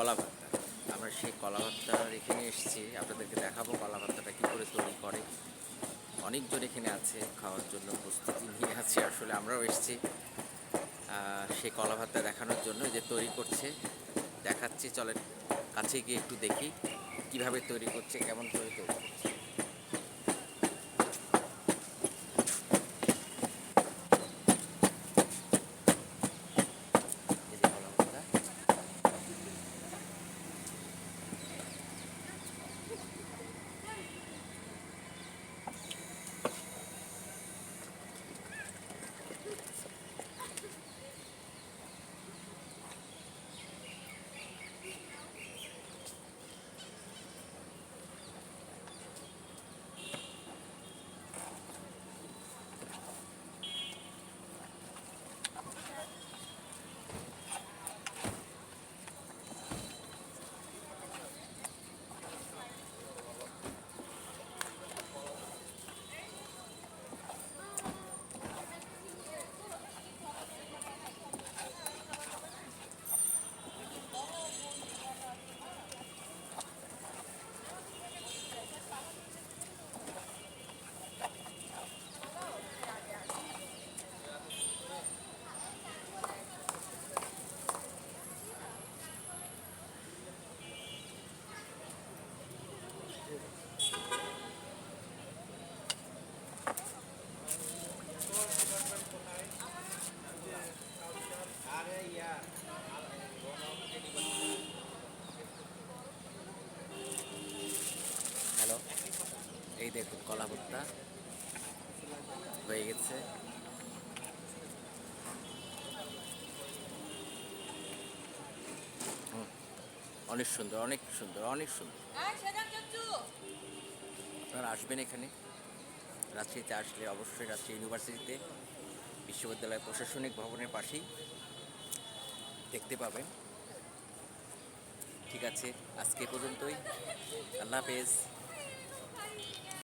কলা ভর্তা আমরা সেই কলা ভর্তার এখানে এসেছি। আপনাদেরকে দেখাবো কলা ভর্তাটা কী করে তৈরি করে। অনেকজন এখানে আছে, খাওয়ার জন্য প্রস্তুতি নিয়ে আছে। আসলে আমরাও এসেছি সেই কলা ভর্তা দেখানোর জন্য যে তৈরি করছে। দেখাচ্ছি, চলেন, কাছে গিয়ে একটু দেখি কীভাবে তৈরি করছে, কেমন তৈরি করছে এই যে কলা ভর্তা হ্যালো এই দেখুন কলা ভর্তা হয়ে গেছে। হুম, অনেক সুন্দর অনেক সুন্দর অনেক সুন্দর। আপনারা আসবেন এখানে। রাজশাহীতে আসলে অবশ্যই রাজশাহী ইউনিভার্সিটিতে বিশ্ববিদ্যালয় প্রশাসনিক ভবনের পাশেই দেখতে পাবেন। ঠিক আছে আজকে পর্যন্তই। আল্লাহ হাফেজ।